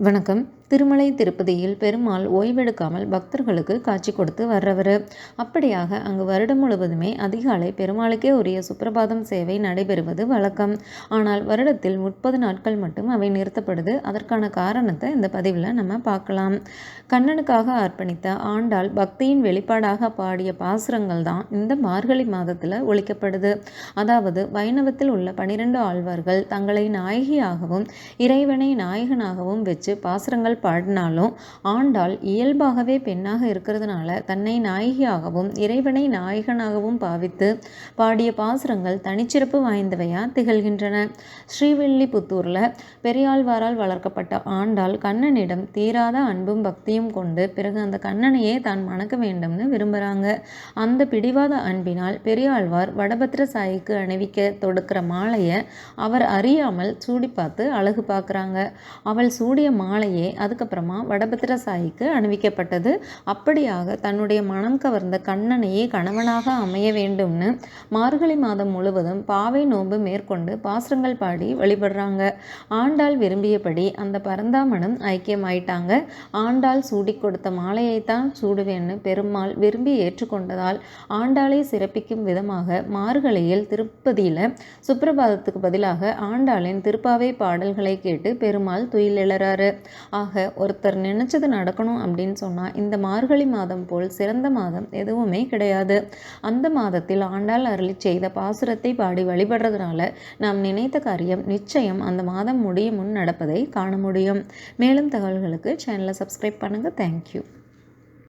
வணக்கம். திருமலை திருப்பதியில் பெருமாள் ஓய்வெடுக்காமல் பக்தர்களுக்கு காட்சி கொடுத்து வர்றவர். அப்படியாக அங்கு வருடம் முழுவதுமே அதிகாலை பெருமாளுக்கே உரிய சுப்பிரபாதம் சேவை நடைபெறுவது வழக்கம். ஆனால் வருடத்தில் முப்பது நாட்கள் மட்டும் அவை நிறுத்தப்படுது. அதற்கான காரணத்தை இந்த பதிவில் நம்ம பார்க்கலாம். கண்ணனுக்காக அர்ப்பணித்த ஆண்டாள் பக்தியின் வெளிப்பாடாக பாடிய பாசுரங்கள் தான் இந்த மார்கழி மாதத்தில் ஒழிக்கப்படுது. அதாவது வைணவத்தில் உள்ள பனிரெண்டு ஆழ்வார்கள் தங்களை நாயகியாகவும் இறைவனை நாயகனாகவும் வச்சு பாசுரங்கள் பாடினாலும் ஆண்டாள் இயல்பாகவே பெண்ணாக இருக்கிறதுனால தன்னை நாயகியாகவும் இறைவனை நாயகனாகவும் பாவித்து பாடிய பாசுரங்கள் தனிச்சிறப்பு வாய்ந்தவையா திகழ்கின்றன. ஸ்ரீவில்லிபுத்தூரில் பெரியாழ்வாரால் வளர்க்கப்பட்ட ஆண்டாள் கண்ணனிடம் தீராத அன்பும் பக்தியும் கொண்டு பிறகு அந்த கண்ணனையே தான் மணக்க வேண்டும்னு விரும்புகிறாங்க அந்த பிடிவாத அன்பினால் பெரியாழ்வார் வடபத்திர சாயிக்கு அணிவிக்க தொடுக்கிற மாலையை அவர் அறியாமல் சூடி பார்த்து அழகு பார்க்குறாங்க. அவள் சூடிய மாலையே அதுக்கப்புறமா வடபத்திர சாயிக்கு அணிவிக்கப்பட்டது. அப்படியாக தன்னுடைய மனம் கவர்ந்த கண்ணனையே கணவனாக அமைய வேண்டும்னு மார்கழி மாதம் முழுவதும் பாவை நோன்பு மேற்கொண்டு பாசுரங்கள் பாடி வழிபடுறாங்க. ஆண்டாள் விரும்பியபடி அந்த பரந்தாமனும் ஐக்கியமாயிட்டாங்க. ஆண்டாள் சூடி கொடுத்த மாலையைத்தான் சூடுவேன்னு பெருமாள் விரும்பி ஏற்றுக்கொண்டதால் ஆண்டாளை சிறப்பிக்கும் விதமாக மார்கழியில் திருப்பதியில் சுப்பிரபாதத்துக்கு பதிலாக ஆண்டாளின் திருப்பாவை பாடல்களை கேட்டு பெருமாள் துயிலெழறாரு. ஆக ஒருத்தர் நினச்சது நடக்கணும் அப்படின்னு சொன்னால் இந்த மார்கழி மாதம் போல் சிறந்த மாதம் எதுவுமே கிடையாது. அந்த மாதத்தில் ஆண்டாள் அருளி செய்த பாசுரத்தை பாடி வழிபடுறதுனால நாம் நினைத்த காரியம் நிச்சயம் அந்த மாதம் முடியும் முன் நடப்பதை காண முடியும். மேலும் தகவல்களுக்கு சேனலை சப்ஸ்கிரைப் பண்ணுங்கள் தேங்க்யூ